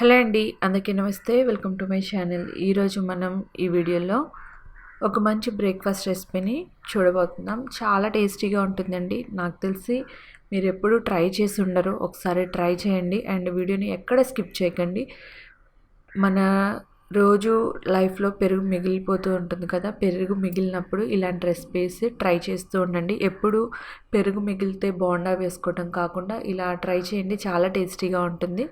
Hello అండి అందరికీ నమస్తే. Welcome to my channel. ఈరోజు మనం ఈ వీడియోలో ఒక మంచి బ్రేక్ఫాస్ట్ రెసిపీని చూడబోతున్నాం. చాలా టేస్టీగా ఉంటుందండి. నాకు తెలిసి మీరు ఎప్పుడు ట్రై చేసి ఉండరు. ఒకసారి ట్రై చేయండి. అండ్ వీడియోని ఎక్కడ స్కిప్ చేయకండి. మన రోజు లైఫ్లో పెరుగు మిగిలిపోతూ ఉంటుంది కదా పెరుగు మిగిలినప్పుడు ఇలాంటి రెసిపీస్ ట్రై చేస్తూ ఉండండి. ఎప్పుడు పెరుగు మిగిలితే బోండా వేసుకోవటం కాకుండా ఇలా ట్రై చేయండి. చాలా టేస్టీగా ఉంటుంది.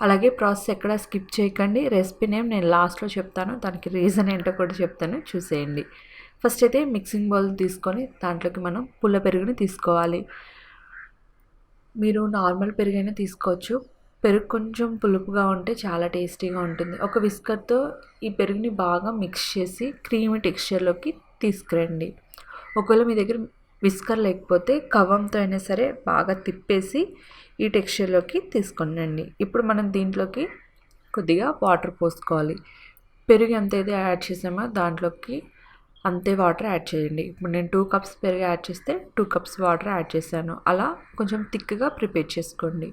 అలాగే ప్రాసెస్ ఎక్కడ స్కిప్ చేయకండి. రెసిపీ నేమ్ నేను లాస్ట్లో చెప్తాను. దానికి రీజన్ ఏంటో కూడా చెప్తాను. చూసేయండి. ఫస్ట్ అయితే మిక్సింగ్ బౌల్ తీసుకొని దాంట్లోకి మనం పుల్ల పెరుగుని తీసుకోవాలి. మీరు నార్మల్ పెరుగైనా తీసుకోవచ్చు. పెరుగు కొంచెం పులుపుగా ఉంటే చాలా టేస్టీగా ఉంటుంది. ఒక విస్కర్తో ఈ పెరుగుని బాగా మిక్స్ చేసి క్రీమీ టెక్స్చర్లోకి తీసుకురండి. ఒకవేళ మీ దగ్గర విస్కర్ లేకపోతే కవంతో అయినా సరే బాగా తిప్పేసి ఈ టెక్స్చర్లోకి తీసుకునండి. ఇప్పుడు మనం దీంట్లోకి కొద్దిగా వాటర్ పోసుకోవాలి. పెరుగు ఎంత అయితే యాడ్ చేసామో దాంట్లోకి అంతే వాటర్ యాడ్ చేయండి. ఇప్పుడు నేను టూ కప్స్ పెరుగు యాడ్ చేస్తే టూ కప్స్ వాటర్ యాడ్ చేశాను. అలా కొంచెం థిక్గా ప్రిపేర్ చేసుకోండి.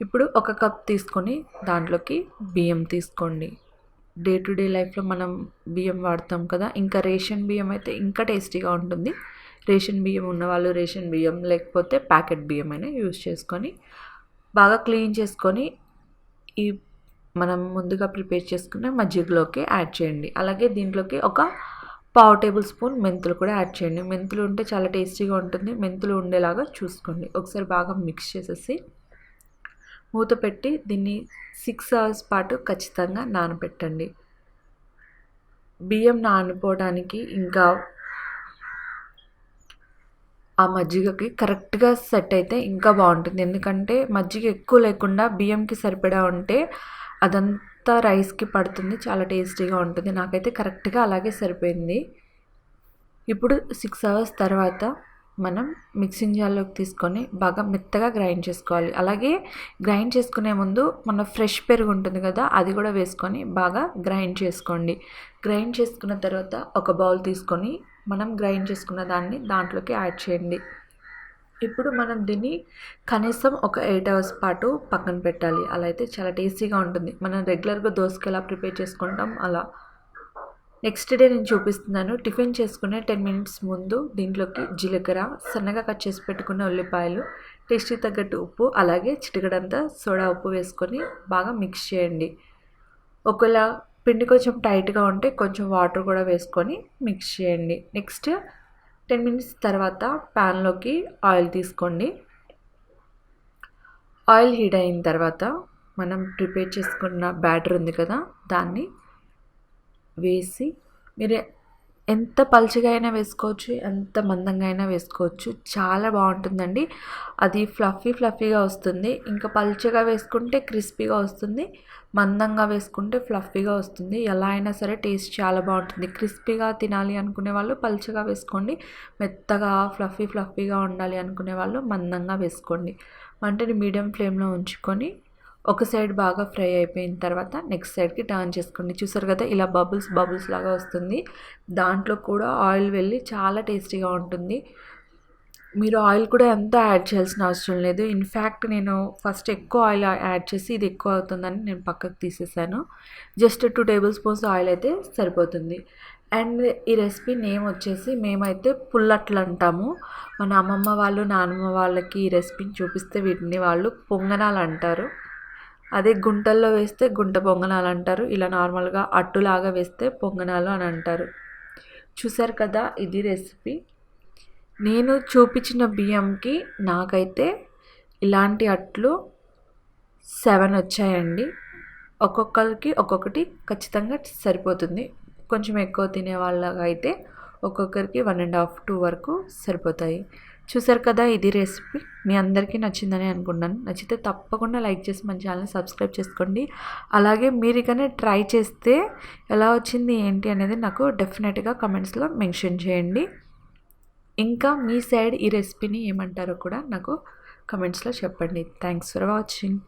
ఇప్పుడు ఒక కప్ తీసుకొని దాంట్లోకి బియ్యం తీసుకోండి. డే టు డే లైఫ్లో మనం బియ్యం వాడతాం కదా ఇంకా రేషన్ బియ్యం అయితే ఇంకా టేస్టీగా ఉంటుంది. రేషన్ బియ్యం ఉన్నవాళ్ళు రేషన్ బియ్యం లేకపోతే ప్యాకెట్ బియ్యం అయినా యూజ్ చేసుకొని బాగా క్లీన్ చేసుకొని ఈ మనం ముందుగా ప్రిపేర్ చేసుకున్న మజ్జిగలోకి యాడ్ చేయండి. అలాగే దీంట్లోకి ఒక పావు టేబుల్ స్పూన్ మెంతులు కూడా యాడ్ చేయండి. మెంతులు ఉంటే చాలా టేస్టీగా ఉంటుంది. మెంతులు ఉండేలాగా చూసుకోండి. ఒకసారి బాగా మిక్స్ చేసేసి మూత పెట్టి దీన్ని సిక్స్ అవర్స్ పాటు ఖచ్చితంగా నానబెట్టండి బియ్యం నానిపోవడానికి ఇంకా ఆ మజ్జిగకి కరెక్ట్గా సెట్ అయితే ఇంకా బాగుంటుంది. ఎందుకంటే మజ్జిగ ఎక్కువ లేకుండా బియ్యంకి సరిపడా ఉంటే అదంతా రైస్కి పడుతుంది. చాలా టేస్టీగా ఉంటుంది. నాకైతే కరెక్ట్గా అలాగే సరిపోయింది. ఇప్పుడు సిక్స్ అవర్స్ తర్వాత మనం మిక్సింగ్ జార్లోకి తీసుకొని బాగా మెత్తగా గ్రైండ్ చేసుకోవాలి. అలాగే గ్రైండ్ చేసుకునే ముందు మన ఫ్రెష్ పెరుగు ఉంటుంది కదా అది కూడా వేసుకొని బాగా గ్రైండ్ చేసుకోండి. గ్రైండ్ చేసుకున్న తర్వాత ఒక బౌల్ తీసుకొని మనం గ్రైండ్ చేసుకున్న దాన్ని దాంట్లోకి యాడ్ చేయండి. ఇప్పుడు మనం దీన్ని కనీసం ఒక ఎయిట్ అవర్స్ పాటు పక్కన పెట్టాలి. అలా అయితే చాలా టేస్టీగా ఉంటుంది. మనం రెగ్యులర్గా దోశకి ఎలా ప్రిపేర్ చేసుకుంటాం అలా. నెక్స్ట్ డే నేను చూపిస్తున్నాను. టిఫిన్ చేసుకునే టెన్ మినిట్స్ ముందు దీంట్లోకి జీలకర్ర సన్నగా కట్ చేసి పెట్టుకున్న ఉల్లిపాయలు టేస్టీ తగ్గట్టు ఉప్పు అలాగే చిటికడంతా సోడా ఉప్పు వేసుకొని బాగా మిక్స్ చేయండి. ఒకవేళ పిండి కొంచెం టైట్గా ఉంటే కొంచెం వాటర్ కూడా వేసుకొని మిక్స్ చేయండి. నెక్స్ట్ టెన్ మినిట్స్ తర్వాత ప్యాన్లోకి ఆయిల్ తీసుకోండి. ఆయిల్ హీట్ అయిన తర్వాత మనం ప్రిపేర్ చేసుకున్న బ్యాటర్ ఉంది కదా దాన్ని వేసి మీరు ఎంత పలుచగా అయినా వేసుకోవచ్చు ఎంత మందంగా అయినా వేసుకోవచ్చు. చాలా బాగుంటుందండి. అది ఫ్లఫీ ఫ్లఫీగా వస్తుంది. ఇంకా పలుచగా వేసుకుంటే క్రిస్పీగా వస్తుంది. మందంగా వేసుకుంటే ఫ్లఫీగా వస్తుంది. ఎలా అయినా సరే టేస్ట్ చాలా బాగుంటుంది. క్రిస్పీగా తినాలి అనుకునే వాళ్ళు పలుచగా వేసుకోండి. మెత్తగా ఫ్లఫీ ఫ్లఫీగా ఉండాలి అనుకునే వాళ్ళు మందంగా వేసుకోండి. వంటని మీడియం ఫ్లేమ్లో ఉంచుకొని ఒక సైడ్ బాగా ఫ్రై అయిపోయిన తర్వాత నెక్స్ట్ సైడ్కి టర్న్ చేసుకోండి. చూసారు కదా ఇలా బబుల్స్ బబుల్స్ లాగా వస్తుంది. దాంట్లో కూడా ఆయిల్ వెళ్ళి చాలా టేస్టీగా ఉంటుంది. మీరు ఆయిల్ కూడా ఎంత యాడ్ చేయాల్సిన అవసరం లేదు. ఇన్ఫ్యాక్ట్ నేను ఫస్ట్ ఎక్కువ ఆయిల్ యాడ్ చేసి ఇది ఎక్కువ అవుతుందని నేను పక్కకు తీసేసాను. Just two tablespoons oil అయితే సరిపోతుంది. అండ్ ఈ రెసిపీ నేమ్ వచ్చేసి మేమైతే పుల్లట్లు అంటాము. మన అమ్మమ్మ వాళ్ళు నానమ్మ వాళ్ళకి ఈ రెసిపీని చూపిస్తే వీటిని వాళ్ళు పొంగనాలు అంటారు. అదే గుంటల్లో వేస్తే గుంట పొంగనాలు అంటారు. ఇలా నార్మల్గా అట్టులాగా వేస్తే పొంగనాలు అని అంటారు. చూసారు కదా ఇది రెసిపీ. నేను చూపించిన బియ్యంకి నాకైతే ఇలాంటి అట్లు సెవెన్ వచ్చాయండి. ఒక్కొక్కరికి ఒక్కొక్కటి ఖచ్చితంగా సరిపోతుంది. కొంచెం ఎక్కువ తినే వాళ్ళగా అయితే ఒక్కొక్కరికి వన్ అండ్ హాఫ్ టూ వరకు సరిపోతాయి. చూసారు కదా ఇది రెసిపీ. మీ అందరికీ నచ్చిందని అనుకున్నాను నచ్చితే తప్పకుండా లైక్ చేసి మన ఛానల్ సబ్స్క్రైబ్ చేసుకోండి. అలాగే మీరు కానీ ట్రై చేస్తే ఎలా వచ్చింది ఏంటి అనేది నాకు డెఫినెట్గా కమెంట్స్లో మెన్షన్ చేయండి. ఇంకా మీ సైడ్ ఈ రెసిపీని ఏమంటారో కూడా నాకు కమెంట్స్లో చెప్పండి. Thanks for watching.